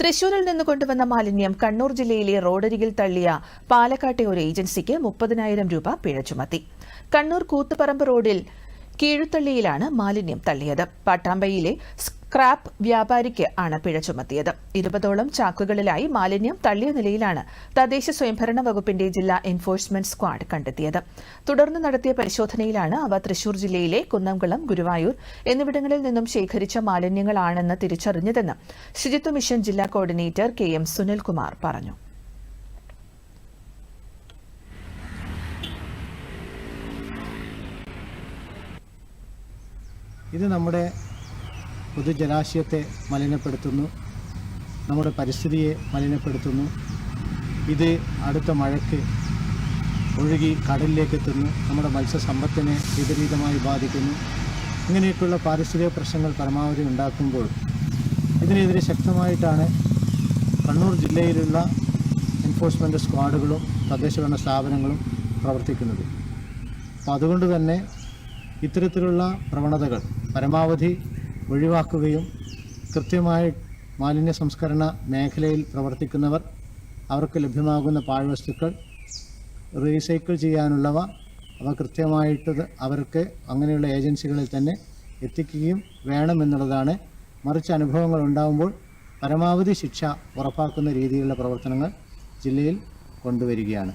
തൃശൂരിൽ നിന്ന് കൊണ്ടുവന്ന മാലിന്യം കണ്ണൂർ ജില്ലയിലെ റോഡരികിൽ തള്ളിയ പാലക്കാട്ടെ ഒരു ഏജൻസിക്ക് മുപ്പതിനായിരം രൂപ പിഴ ചുമത്തി. കണ്ണൂർ കൂത്തുപറമ്പ് റോഡിൽ കീഴുത്തള്ളിയിലാണ് മാലിന്യം തള്ളിയത്. പട്ടാമ്പയിലെ സ്ക്രാപ്പ് വ്യാപാരിക്ക് ആണ് പിഴ ചുമത്തിയത്. ഇരുപതോളം ചാക്കുകളിലായി മാലിന്യം തള്ളിയ നിലയിലാണ് തദ്ദേശ സ്വയംഭരണ വകുപ്പിന്റെ ജില്ലാ എൻഫോഴ്സ്മെന്റ് സ്ക്വാഡ് കണ്ടെത്തിയത്. തുടർന്ന് നടത്തിയ പരിശോധനയിലാണ് അവ തൃശൂർ ജില്ലയിലെ കുന്നംകുളം ഗുരുവായൂർ എന്നിവിടങ്ങളിൽ നിന്നും ശേഖരിച്ച മാലിന്യങ്ങളാണെന്ന് തിരിച്ചറിഞ്ഞതെന്ന് ശുചിത്വ മിഷൻ ജില്ലാ കോർഡിനേറ്റർ കെ എം സുനിൽകുമാർ പറഞ്ഞു. ഇത് നമ്മുടെ പൊതുജലാശയത്തെ മലിനപ്പെടുത്തുന്നു. നമ്മുടെ പരിസ്ഥിതിയെ മലിനപ്പെടുത്തുന്നു. ഇത് അടുത്ത മഴയ്ക്ക് ഒഴുകി കടലിലേക്ക് എത്തുന്നു. നമ്മുടെ മത്സ്യസമ്പത്തിനെ വിപരീതമായി ബാധിക്കുന്നു. ഇങ്ങനെയൊക്കെയുള്ള പാരിസ്ഥിതിക പ്രശ്നങ്ങൾ പരമാവധി ഉണ്ടാക്കുമ്പോൾ ഇതിനെതിരെ ശക്തമായിട്ടാണ് കണ്ണൂർ ജില്ലയിലുള്ള എൻഫോഴ്സ്മെന്റ് സ്ക്വാഡുകളും തദ്ദേശഭരണ സ്ഥാപനങ്ങളും പ്രവർത്തിക്കുന്നത്. അപ്പോൾ അതുകൊണ്ട് തന്നെ ഇത്തരത്തിലുള്ള പ്രവണതകൾ പരമാവധി ഒഴിവാക്കുകയും കൃത്യമായി മാലിന്യ സംസ്കരണ മേഖലയിൽ പ്രവർത്തിക്കുന്നവർ അവർക്ക് ലഭ്യമാകുന്ന പാഴ്വസ്തുക്കൾ റീസൈക്കിൾ ചെയ്യാനുള്ളവ അവ കൃത്യമായിട്ട് അവർക്ക് അങ്ങനെയുള്ള ഏജൻസികളിൽ തന്നെ എത്തിക്കുകയും വേണമെന്നുള്ളതാണ്. മറിച്ച് അനുഭവങ്ങൾ ഉണ്ടാകുമ്പോൾ പരമാവധി ശിക്ഷ ഉറപ്പാക്കുന്ന രീതിയിലുള്ള പ്രവർത്തനങ്ങൾ ജില്ലയിൽ കൊണ്ടുവരികയാണ്.